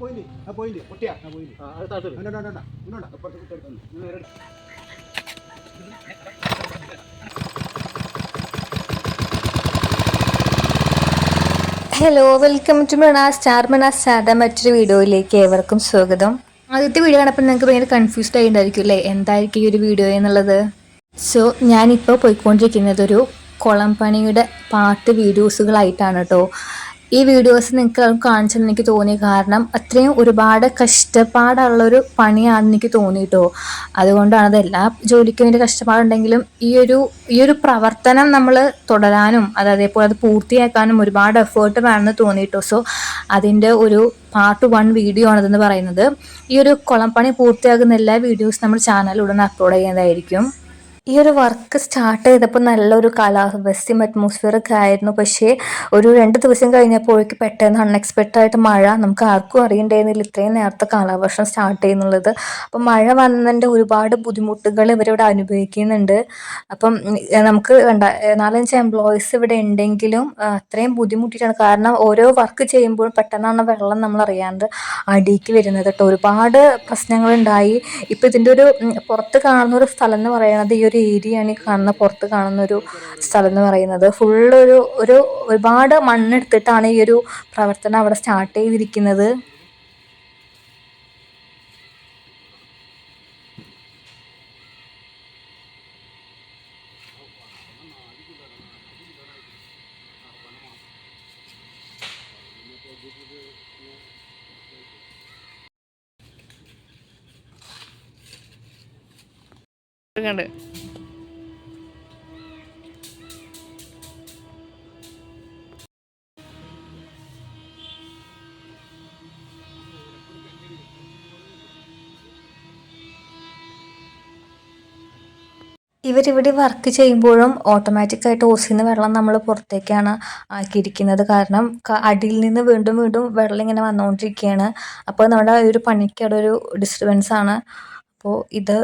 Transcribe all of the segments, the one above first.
Point ആ പോയില്ലേ? പൊട്ടിയാ ആ പോയില്ലേ? ആ വേണ്ട വേണ്ട വേണ്ട. അപ്പുറത്ത് നേരെ ഹലോ വെൽക്കം ടു മണ സ്റ്റാർ മണ സ്റ്റാർഡ മറ്റൊരു വീഡിയോയിലേക്ക് ഏവർക്കും സ്വാഗതം. ആദ്യത്തെ വീഡിയോ കണ്ടപ്പോൾ നിങ്ങൾക്ക് ഭയങ്കര കൺഫ്യൂസ്ഡ് ആയിട്ടുണ്ടായിരിക്കും അല്ലേ? എന്തായിരിക്കും ഈ ഒരു വീഡിയോ എന്നുള്ളത്? സോ ഞാനിപ്പോൾ പോയിക്കൊണ്ടിരിക്കുന്നത് ഒരു കുളം പണിയുടെ പാട്ട് വീഡിയോസുകളായിട്ടാണ് കേട്ടോ ഈ വീഡിയോസ് നിങ്ങൾക്ക് കാണിച്ചെന്ന് എനിക്ക് തോന്നി കാരണം അത്രയും ഒരുപാട് കഷ്ടപ്പാടുള്ളൊരു പണിയാണെന്ന് എനിക്ക് തോന്നിയിട്ടോ. അതുകൊണ്ടാണ് അതെല്ലാ ജോലിക്കും വേണ്ടി കഷ്ടപ്പാടുണ്ടെങ്കിലും ഈ ഒരു ഈ ഒരു പ്രവർത്തനം നമ്മൾ തുടരാനും അത് അതേപോലെ അത് പൂർത്തിയാക്കാനും ഒരുപാട് എഫേർട്ട് വേണമെന്ന് തോന്നിയിട്ടോ. സോ അതിന്റെ ഒരു പാർട്ട് വൺ വീഡിയോ ആണിതെന്ന് പറയുന്നത്. ഈ ഒരു കുളം പണി പൂർത്തിയാകുന്ന എല്ലാ വീഡിയോസ് നമ്മൾ ചാനലിൽ ഉടനെ അപ്ലോഡ് ചെയ്യുന്നതായിരിക്കും. ഈ ഒരു വർക്ക് സ്റ്റാർട്ട് ചെയ്തപ്പോൾ നല്ലൊരു കാലാവസ്ഥയും അറ്റ്മോസ്ഫിയർ ഒക്കെ ആയിരുന്നു. പക്ഷേ ഒരു രണ്ട് ദിവസം കഴിഞ്ഞപ്പോഴേക്ക് പെട്ടെന്ന് അൺഎക്സ്പെക്റ്റഡ് ആയിട്ട് മഴ. നമുക്ക് ആർക്കും അറിയണ്ടായിരുന്നില്ല ഇത്രയും നേരത്തെ കാലവർഷം സ്റ്റാർട്ട് ചെയ്യുന്നുള്ളത്. അപ്പം മഴ വന്നതിന്റെ ഒരുപാട് ബുദ്ധിമുട്ടുകൾ ഇവരിവിടെ അനുഭവിക്കുന്നുണ്ട്. അപ്പം നമുക്ക് വേണ്ട നാലഞ്ച് എംപ്ലോയീസ് ഇവിടെ ഉണ്ടെങ്കിലും അത്രയും ബുദ്ധിമുട്ടിയിട്ടാണ് കാരണം ഓരോ വർക്ക് ചെയ്യുമ്പോഴും പെട്ടെന്നാണ് വെള്ളം നമ്മൾ അറിയാണ്ട് അടിക്ക് വരുന്നത് കേട്ടോ. ഒരുപാട് പ്രശ്നങ്ങളുണ്ടായി. ഇപ്പം ഇതിന്റെ ഒരു പുറത്ത് കാണുന്ന ഒരു സ്ഥലം എന്ന് പറയുന്നത് ഈ ഒരു ഏരിയയാണ് ഈ കാണുന്ന പുറത്ത് കാണുന്ന ഒരു സ്ഥലം എന്ന് പറയുന്നത്. ഫുള്ള് ഒരു ഒരു ഒരുപാട് മണ്ണെടുത്തിട്ടാണ് ഈ ഒരു പ്രവർത്തനം അവിടെ സ്റ്റാർട്ട് ചെയ്തിരിക്കുന്നത്. കണ്ട്. ഇവരിവിടെ വർക്ക് ചെയ്യുമ്പോഴും ഓട്ടോമാറ്റിക്കായിട്ട് ഓസിൽ നിന്ന് വെള്ളം നമ്മൾ പുറത്തേക്കാണ് ആക്കിയിരിക്കുന്നത്. കാരണം അടിയിൽ നിന്ന് വീണ്ടും വീണ്ടും വെള്ളം ഇങ്ങനെ വന്നുകൊണ്ടിരിക്കുകയാണ് അപ്പോൾ നമ്മുടെ ഒരു പണിക്ക് അവിടെ ഒരു ഡിസ്റ്റർബൻസ് ആണ്. അപ്പോൾ ഇത്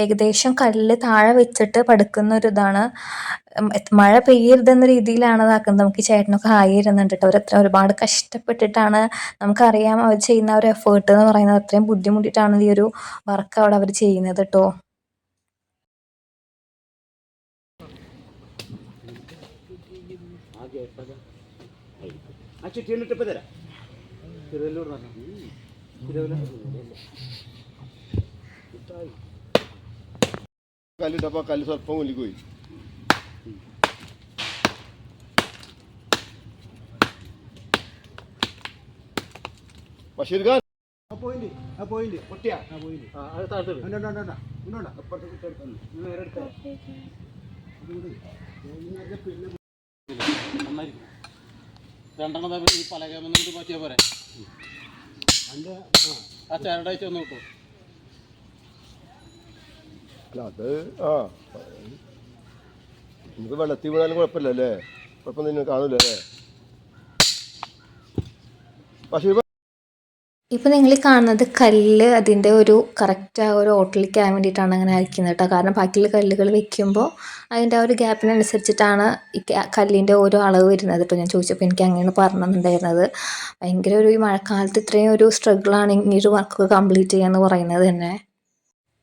ഏകദേശം കല്ല് താഴെ വെച്ചിട്ട് പടുക്കുന്ന ഒരു ഇതാണ്. മഴ പെയ്യരുതെന്ന രീതിയിലാണ് ഇതാക്കുന്നത്. നമുക്ക് ചേട്ടനൊക്കെ ഹായ് ഇരുന്നുണ്ട് കേട്ടോ. അവർ അത്ര ഒരുപാട് കഷ്ടപ്പെട്ടിട്ടാണ് നമുക്കറിയാം അവർ ചെയ്യുന്ന ഒരു എഫേർട്ട് എന്ന് പറയുന്നത്. അത്രയും ബുദ്ധിമുട്ടിയിട്ടാണ് ഈ ഒരു വർക്ക് അവിടെ അവർ ചെയ്യുന്നത് കേട്ടോ. ആ ചുറ്റി കണ്ടിട്ട് ഇപ്പൊ തരാം. തിരുവല്ലൂർ നടന്നു കല്ലിട്ടപ്പോ കല്ല് സ്വല്പം ഒലിക്ക് പോയി. ബഷീർ ഖാൻ. ആ പോയിന്റ് ആ പോയിന്റ്. പൊട്ടിയാ? ആ പോയിന്റ്. ആ അത് താഴ്ത്തു കുത്തിയെടുക്കുന്നു ഇത് നേരെ എടുത്തേ. രണ്ടെണ്ണം ഈ പലകമൊന്നും മാറ്റിയാൽ പോരെ ഒന്ന് അത് ആ. നമുക്ക് വെള്ളത്തിൽ വീണാലും കുഴപ്പമില്ല അല്ലേ കുഴപ്പമൊന്നും നിങ്ങൾ കാണൂല അല്ലേ ബഷീർ ഖാൻ ഇപ്പം നിങ്ങൾ കാണുന്നത് കല്ല് അതിന്റെ ഒരു കറക്റ്റ് ആ ഒരു ഓട്ടലിക്കാൻ വേണ്ടിയിട്ടാണ് അങ്ങനെ അയക്കുന്നത് കേട്ടോ കാരണം ബാക്കിയുള്ള കല്ലുകൾ വെക്കുമ്പോൾ അതിന്റെ ആ ഒരു ഗ്യാപ്പിനനുസരിച്ചിട്ടാണ് ഈ കല്ലിന്റെ ഓരോ അളവ് വരുന്നത് കേട്ടോ ഞാൻ ചോദിച്ചപ്പോൾ എനിക്ക് അങ്ങനെയാണ് പറഞ്ഞിട്ടുണ്ടായിരുന്നത്. ഭയങ്കര ഒരു ഈ മഴക്കാലത്ത് ഇത്രയും ഒരു സ്ട്രഗിളാണ് ഈ ഒരു വർക്ക് കംപ്ലീറ്റ് ചെയ്യുക എന്ന് പറയുന്നത് തന്നെ.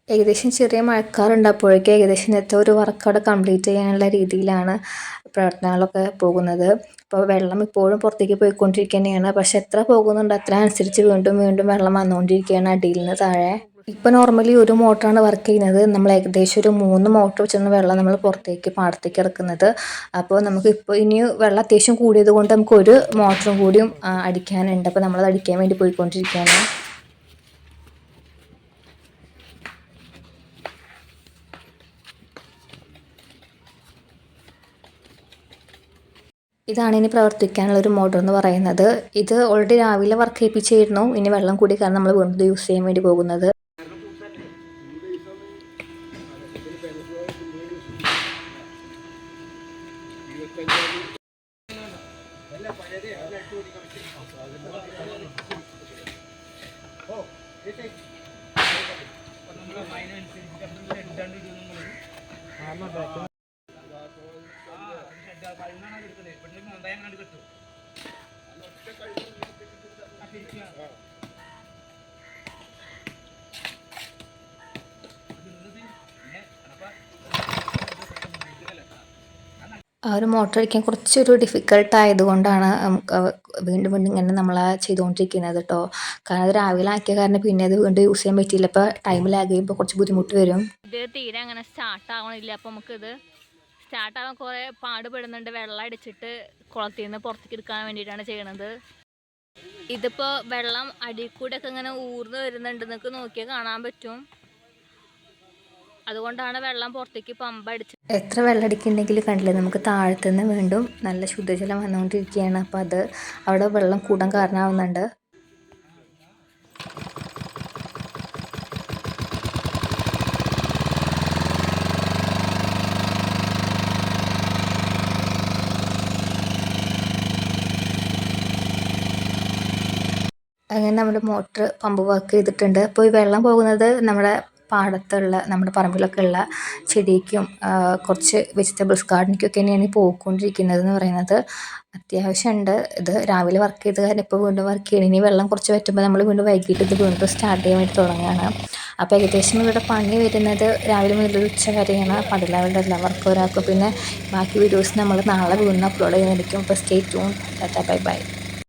ഏകദേശം ചെറിയ മഴക്കാറുണ്ട്. അപ്പോഴേക്കും ഏകദേശം ഇന്നത്തെ ഒരു വർക്കൗട്ട് കംപ്ലീറ്റ് ചെയ്യാനുള്ള രീതിയിലാണ് പ്രവർത്തനങ്ങളൊക്കെ പോകുന്നത്. അപ്പോൾ വെള്ളം ഇപ്പോഴും പുറത്തേക്ക് പോയിക്കൊണ്ടിരിക്കുകയാണ് പക്ഷെ എത്ര പോകുന്നുണ്ട് അത്ര അനുസരിച്ച് വീണ്ടും വീണ്ടും വെള്ളം വന്നുകൊണ്ടിരിക്കുകയാണ് അടിയിൽ നിന്ന് താഴെ. ഇപ്പോൾ നോർമലി ഒരു മോട്ടറാണ് വർക്ക് ചെയ്യുന്നത്. നമ്മൾ ഏകദേശം ഒരു മൂന്ന് മോട്ടർ വെച്ചാണ് വെള്ളം നമ്മൾ പുറത്തേക്ക് പാടത്തേക്ക് ഇറക്കുന്നത്. അപ്പോൾ നമുക്ക് ഇപ്പോൾ ഇനി വെള്ളം അത്യാവശ്യം കൂടിയത് കൊണ്ട് നമുക്ക് ഒരു മോട്ടറും കൂടിയും അടിക്കാനുണ്ട്. അപ്പോൾ നമ്മളത് അടിക്കാൻ വേണ്ടി പോയിക്കൊണ്ടിരിക്കുകയാണ്. ഇതാണ് ഇനി പ്രവർത്തിക്കാനുള്ള ഒരു മോട്ടർ എന്ന് പറയുന്നത്. ഇത് ഓൾറെഡി രാവിലെ വർക്ക് ചെയ്യിപ്പിച്ചായിരുന്നു ഇനി വെള്ളം കൂടി കാരണം നമ്മൾ വീണ്ടും യൂസ് ചെയ്യാൻ വേണ്ടി പോകുന്നത്. കാരണം ആ ഒരു മോട്ടർ അടിക്കാൻ കുറച്ചൊരു ഡിഫിക്കൽട്ട് ആയതുകൊണ്ടാണ് വീണ്ടും വീണ്ടും ഇങ്ങനെ നമ്മൾ ചെയ്തുകൊണ്ടിരിക്കുന്നത് കേട്ടോ കാരണം അത് രാവിലെ ആക്കിയ കാരണം പിന്നെ അത് വീണ്ടും യൂസ് ചെയ്യാൻ പറ്റിയില്ല. ഇപ്പൊ ടൈം ലാഗ് ചെയ്യുമ്പോൾ കുറച്ച് ബുദ്ധിമുട്ട് വരും. ഇത് തീരെ അങ്ങനെ സ്റ്റാർട്ട് ആവണില്ല. അപ്പോൾ നമുക്കിത് സ്റ്റാർട്ട് ആവാൻ കുറേ പാടുപെടുന്നുണ്ട്. വെള്ളം അടിച്ചിട്ട് കുളത്തിൽ നിന്ന് പുറത്തേക്ക് എടുക്കാൻ വേണ്ടിയിട്ടാണ് ചെയ്യണത്. ഇതിപ്പോൾ വെള്ളം അടിയിൽ ഒക്കെ ഇങ്ങനെ ഊർന്ന് വരുന്നുണ്ട് നിങ്ങൾക്ക് നോക്കിയാൽ കാണാൻ പറ്റും. അതുകൊണ്ടാണ് വെള്ളം പുറത്തേക്ക് പമ്പ് അടിച്ചത്. എത്ര വെള്ളം അടിക്കുന്നുണ്ടെങ്കിൽ കണ്ടില്ലേ നമുക്ക് താഴത്തുനിന്ന് വീണ്ടും നല്ല ശുദ്ധജലം വന്നുകൊണ്ടിരിക്കുകയാണ്. അപ്പോൾ അത് അവിടെ വെള്ളം കൂടാൻ കാരണമാവുന്നുണ്ട്. അങ്ങനെ നമ്മുടെ മോട്ടർ പമ്പ് വർക്ക് ചെയ്തിട്ടുണ്ട്. അപ്പോൾ ഈ വെള്ളം പോകുന്നത് നമ്മുടെ പാടത്തുള്ള നമ്മുടെ പറമ്പിലൊക്കെ ഉള്ള ചെടിക്കും കുറച്ച് വെജിറ്റബിൾസ് ഗാർഡനിക്കൊക്കെ തന്നെയാണ് പോയിക്കൊണ്ടിരിക്കുന്നത് എന്ന് പറയുന്നത്. അത്യാവശ്യമുണ്ട്. ഇത് രാവിലെ വർക്ക് ചെയ്ത് കാരണം ഇപ്പോൾ വീണ്ടും വർക്ക് ചെയ്യണം. ഇനി വെള്ളം കുറച്ച് പറ്റുമ്പോൾ നമ്മൾ വീണ്ടും വൈകിട്ട് ഇത് വീണ്ടും സ്റ്റാർട്ട് ചെയ്യാൻ വേണ്ടി തുടങ്ങുകയാണ്. അപ്പോൾ ഏകദേശം ഇവിടെ പണി വരുന്നത് രാവിലെ മുതൽ ഉച്ച വരെയാണ്. അപ്പോൾ അതിലവരുടെ എല്ലാ വർക്ക് ഒരാൾക്കും പിന്നെ ബാക്കി വീഡിയോസ് നമ്മൾ നാളെ വീണ്ടും അപ്ലോഡ് ചെയ്യുന്നതായിരിക്കും. അപ്പോൾ stay tune tata bye bye